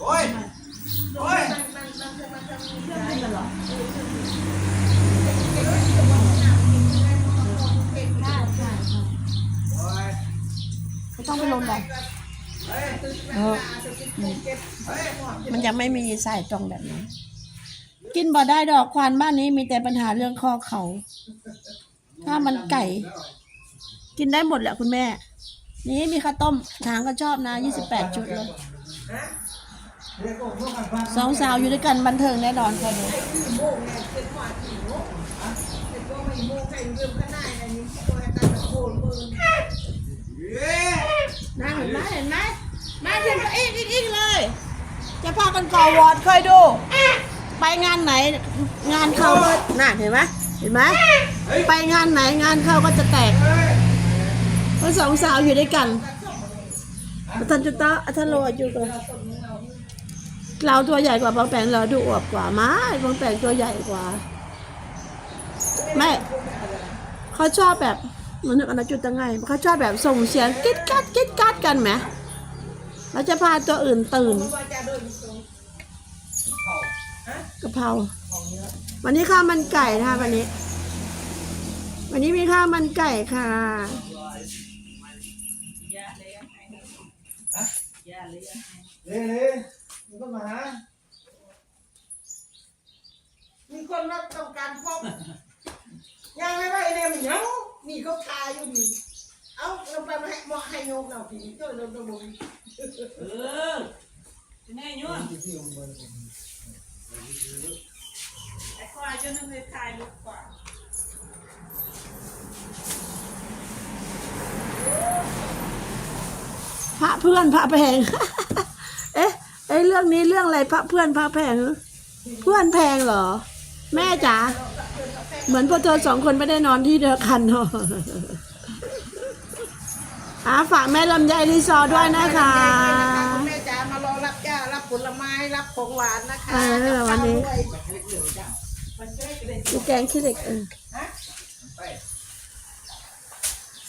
โอ้ยโอ้ยไม่ตลอดใช่ใช่โอ้ยไม่ต้องไปลงไปเฮ้ยเออเฮ้ยมันยังไม่มีสายตรงแบบนี้ กินบ่ได้ดอกควานบ้านนี้มีแต่ปัญหาเรื่องข้อเขา ถ้ามันไก่ กินได้หมดแหละคุณแม่ นี่มีข้าวต้มทางก็ชอบนะยี่สิบแปดชุดเลย สองสาวอยู่ด้วยกันบันเทิงแน่นอนค่ะดูนั่งเห็นไหมเห็นไหมมาเห็นอีกอีกอีกเลย จะพากันก่อวอร์ดเคยดู ไปงานไหนงานเขาก็น่ะเห็นไหมเห็นไหมไปงานไหนงานเขาก็จะแตกเพราะสองสาวอยู่ด้วยกันอาจารย์จุตะอาจารย์โรดอยู่กัน เราตัวใหญ่กว่าบางแปงเราดูอวบกว่าม้บางแปงตัวใหญ่กว่า ไม่เขาชอบแบบมันนึกอนจุดยังไงเขาชอบแบบส่งเสียงกิ๊ดกัดกิ๊ดกัดกันไหมเราจะพาตัวอื่นตื่นกะเพราวันนี้ข้าวมันไก่นะคะวันนี้ วันนี้มีข้าวมันไก่ค่ะเฮ้ยเฮ้ยมึงก็มาหา มีคนมาต้องการพบยังไม่ว่าไอเนี่ยมันยังมีเขาทาอยู่นี่เอาเราไปมาให้เหมาะให้โยมเราผีก็เราต้องบอกเออเป็นไงโยมไอ้ควายจนนั่นเลยตายลูกกว่าพระเพื่อนพระแพง เอ๊ะเอ้เรื่องนี้เรื่องอะไรพระเพื่อนพระแพงเหรอเพื่อนแพงเหรอ แม่จ๋าเหมือนพวกเธอสองคนไม่ได้นอนที่เดียวกันเนาะ อาฝากแม่ลำไยรีซอด้วยนะคะ คุณแม่จ๋ามารอรับจ้ารับผลไม้รับของหวานนะคะเออวันนี้มันจะได้เป็นมีแกงขี้เหล็กเออ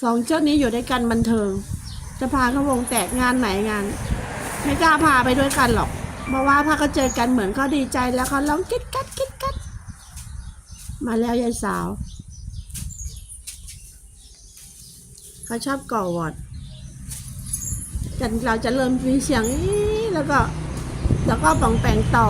สองเจ้านี้อยู่ด้วยกันบันเทิง จะพาเขาวงแตกงานไหนงาน ไม่กล้าพาไปด้วยกันหรอก เพราะว่าพาเขาเจอกันเหมือนเขาดีใจแล้วเขาร้องกิ๊ดกัดกิ๊ดกัดมาแล้วยายสาว เขาชอบก่อวอดกันเราจะเริ่มมีเสียงแล้วก็ แล้วก็ปองแปงต่อ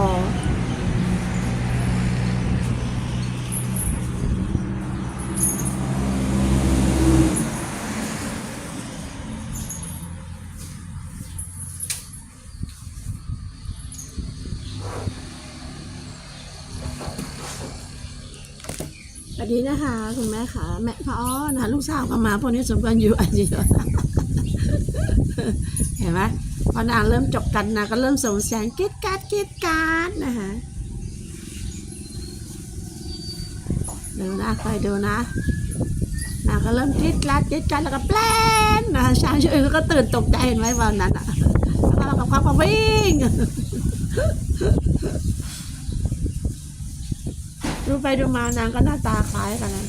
สวัสดีนะคะคุณแม่ค่ะ แม่พ่อนะลูกสาวก็มาพวกนี้สมควรอยู่อายุเยอะเห็นไหมพอนางเริ่มจบกันนะก็เริ่มส่งเสียงกิ๊ดการ์ดกิ๊ดการ์ดนะคะดูนะคอยดูนะนางก็เริ่มกิ๊ดการ์ดกิ๊ดการ์ดแล้วก็แปลนนะช้างชื่อก็ตื่นตกใจเห็นไหมวันนั้นอะแล้วก็เรากับเขาก็วิ่ง ดูไปดูมานางก็หน้าตาคล้ายกันนะ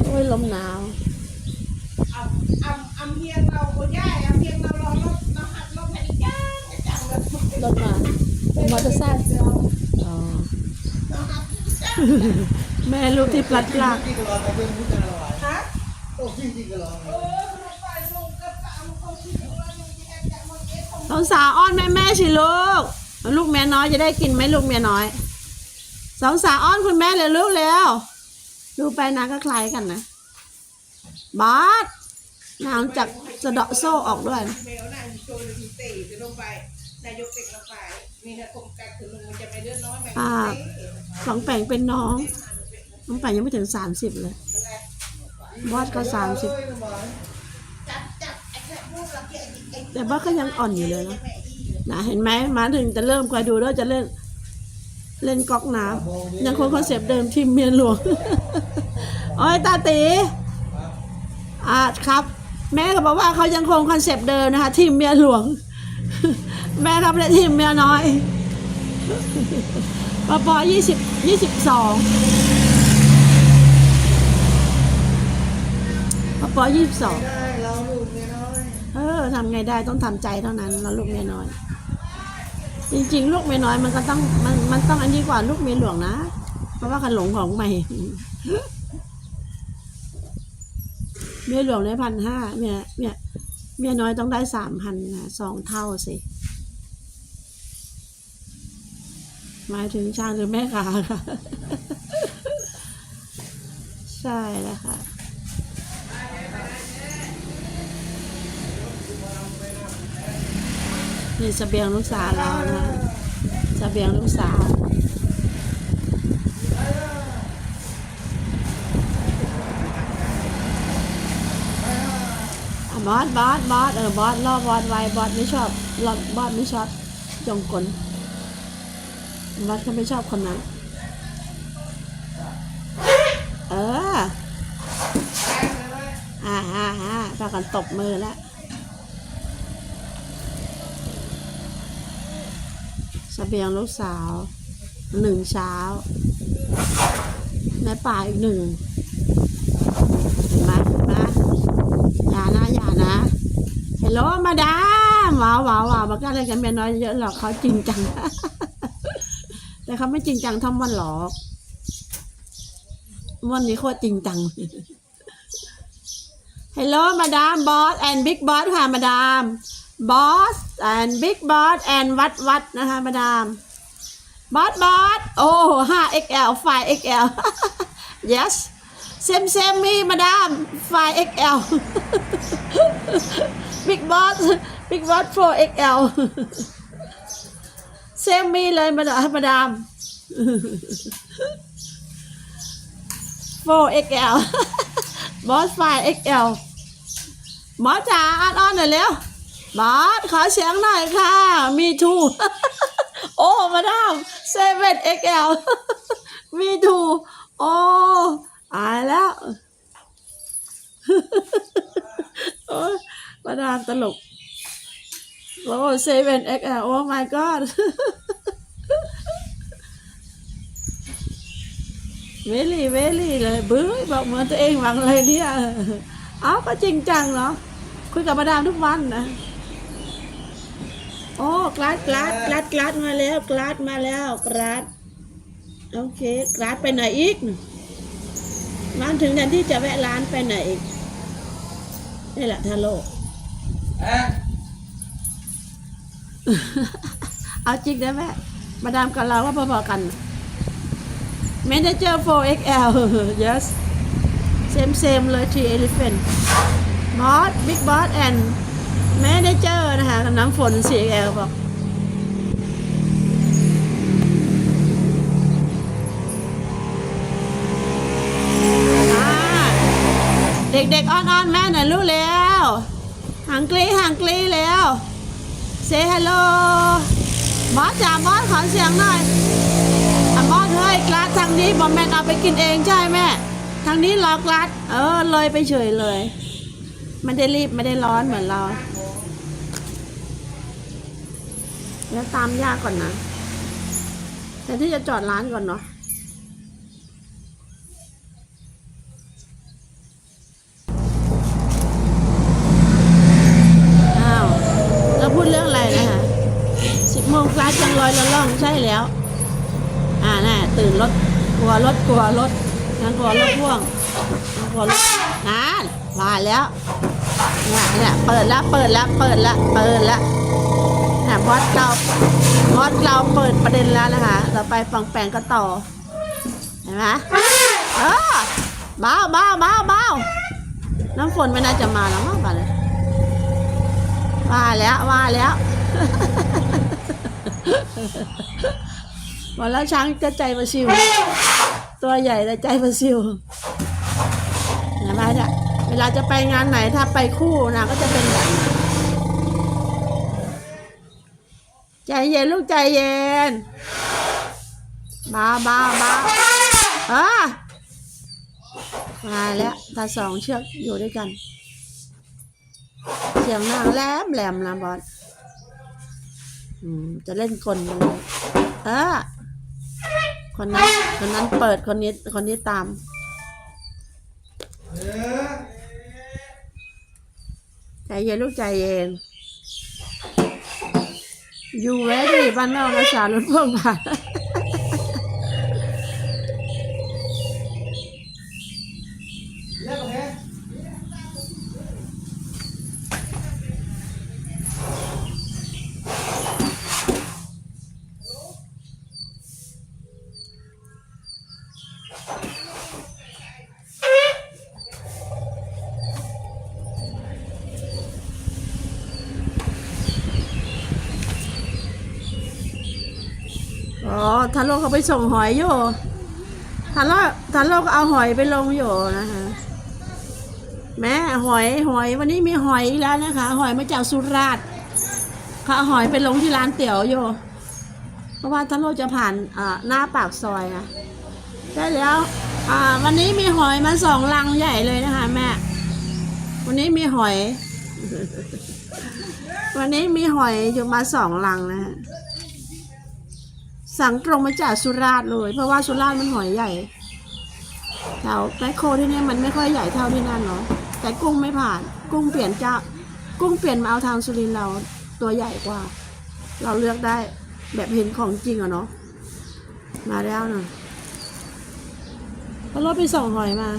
โอ้ยลมหนาวอำอำอำเพียงเราคนย่ายอำเพียงเรารอรถเราหัดรถแผ่นจ้าจังเลยรถมามอเตอร์ไซค์อ๋อแม่ลูกที่พลัดพรากจริงก็รองจะรอฮะโอ้จริงจริงก็รอเสองสาวอ้อนแม่แม่สิลูก ลูกเมียน้อยจะได้กินไหมลูกเมียน้อยสองสาวอ้อนคุณแม่เลยลูกเร็วดูไปนะก็คล้ายกันนะบาสนางจากสะเดาะโซ่ออกด้วยแมวนายโชว์ดีเตะจะลงไปนายกเตะลงไปมีนะคงกัดถึงลุงมันจะไปเลือนน้อยไหมอ่าสองแปงเป็นน้องน้องแปงยังไม่ถึงสามสิบเลยบอสก็สามสิบ แค่พูดแล้วแกไอ้แต่บอสก็ยังอ่อนอยู่เลยนะนะเห็นไหมมาถึงจะเริ่มคอยดูแล้วจะเล่น เล่นก๊อกน้ำยังคงคอนเซปต์เดิมทีมเมียนหลวงโอ้ยตาตีอ่าครับ แม่ก็บอกว่าเขายังคงคอนเซปต์เดิมนะคะ ทีมเมียหลวง แม่ครับและทีมเมียน้อยปปยี่สิบยี่สิบสองปปยี่สิบสองำไงได้ต้องทำใจเท่านั้นเราลูกเมียน้อย จริง ๆ ลูกเมียน้อยมันก็ต้องมันมันต้องอันนี้กว่าลูกเมียหลวงนะ เพราะว่ากันหลงของใหม่เมียหลวงได้พันห้าเมียเมียเมียน้อยต้องได้สามพันนะสองเท่าสิหมายถึงช่างหรือแม่ค้าค่ะ ใช่แล้วค่ะ นี่เสบียงลูกสาวเรานะเสบียงลูกสาวบอสบอสบอสเออบอสรอบอสไว้บอสไม่ชอบรอบบอสไม่ชอบจงกลบอสเขาไม่ชอบคนนั้นเอออ่าอ่าอ่าพากันตบมือแล้ว เบียงลูกสาวหนึ่งเช้า ในป่าอีกหนึ่งเห็นไหมเห็นไหมอย่านะอย่านะเฮลโลมาดามว้าวว้าวว้าวบอกกันอะไรกันเมียน้อยเยอะหรอกเขาจริงจัง แต่เขาไม่จริงจังเทำวันหรอกวันนี้โคตรจริงจังฮัลโหลมาดามบอสแอนด์บิ๊กบอสค่ะมาดามบอส แอนบิ๊กบอสแอนวัดวัดนะคะมาดามบอสบอสโอ้ห้า XL ไฟ XL yes same same me มาดามไฟ XL big boss big boss 4 XL same me เลยมาดามมาดาม4 XL บอสไฟ XL บอจ๋าอัดออนหน่อยเร็ว บอสขอเสียงหน่อยค่ะ มีทู โอ้ มาดามเซเว่น XL มีทู โอ้อายแล้วโอ้มาดามตลก โอ้เซเว่น XL โอ้ my god เวลี่เวลี่เลยบื้อบอกเหมือนตัวเองหวังเลยเนี่ย เอ้าก็จริงจังเนาะคุยกับมาดามทุกวันนะ โอ้กลาดกลาดกลาดกลาดมาแล้วกลาดมาแล้วกลาดโอเคกลาดไปไหนอีกมาถึงแทนที่จะแวะร้านไปไหนอีกนี่แหละทาโลเอ๊ะเอาจริงนะแม่มาดามกับเราว่าพอๆกัน Manager 4XL yes same same เลย T elephant boss big boss and manager นะคะน้ำฝน 4XL บอกอ่าเด็กๆ อ้อนๆ แม่หน่อยลูกแล้วห่างกลีห่างกลีแล้วเซฮัลโหลบอสจ๋าบอสขอเสียงหน่อยอะบอสเฮ้ยกลาดทางนี้บอมแมนเอาไปกินเองใช่แม่ ทางนี้รอกลาดเออเลยไปเฉยเลยไม่ได้รีบไม่ได้ร้อนเหมือนเรา แล้วตามยากก่อนนะ แต่ที่จะจอดร้านก่อนเนาะอ้าวเราพูดเรื่องอะไรนะคะสิบโมงกลาจังลอยละล่องใช่แล้ว อ่าน่ะตื่นรถกลัวรถกลัวรถนั่นกลัวรถพ่วงนั่นกลัวรถนั่นมาแล้วเนี่ยเนี่ยเปิดแล้วเปิดแล้วเปิดแล้วเปิดแล้ว นี่ยบอสเราบอสเราเปิดประเด็นแล้วนะคะ เราไปฟังแปลงกันต่อ เห็นไหมเออเบาเบาเบาเบาน้ำฝนไม่น่าจะมาแล้วมั้งป่านเลยว่าแล้วว่าแล้วบอกแล้วช้างก็ใจประสิว ตัวใหญ่แต่ใจประสิวเห็นไหมเนี่ยเวลาจะไปงานไหนถ้าไปคู่นะก็จะเป็นแบบนั้น ใจเย็นลูกใจเย็นบ้าบ้าบ้าเออมาแล้วถ้าสองเชือกอยู่ด้วยกันเสียงนางแหลมแหลมนะบอสจะเล่นกลมันเลยเออคนนั้นคนนั้นเปิดคนนี้คนนี้ตามใจเย็นลูกใจเย็น อยู่ไว้ดิบ้านนอกนะสาวรถพ่วงค่ะ อ๋อทันโลกเขาไปส่งหอยอยู่ทันโลกทันโลกก็เอาหอยไปลงอยู่นะคะ แม่หอยหอย วันนี้มีหอยอีกแล้วนะคะ หอยมาจากสุราษฎร์เขาเอาหอยไปลงที่ร้านเตี๋ยวอยู่เพราะว่าทันโลกจะผ่านอ่าหน้าปากซอยอะได้แล้วอ่าวันนี้มีหอยมาสองลังใหญ่เลยนะคะแม่ วันนี้มีหอย วันนี้มีหอยอยู่มาสองลังนะฮะ สั่งตรงมาจากสุราษฎร์เลย เพราะว่าสุราษฎร์มันหอยใหญ่แถวแมคโครที่นี่มันไม่ค่อยใหญ่เท่าที่นั่นเนาะแต่กุ้งไม่ผ่าน กุ้งเปลี่ยนเจ้า กุ้งเปลี่ยนมาเอาทางสุรินทร์เราตัวใหญ่กว่า เราเลือกได้แบบเห็นของจริงอะเนาะมาแล้วหน่อยเอารถไปส่งหอยมา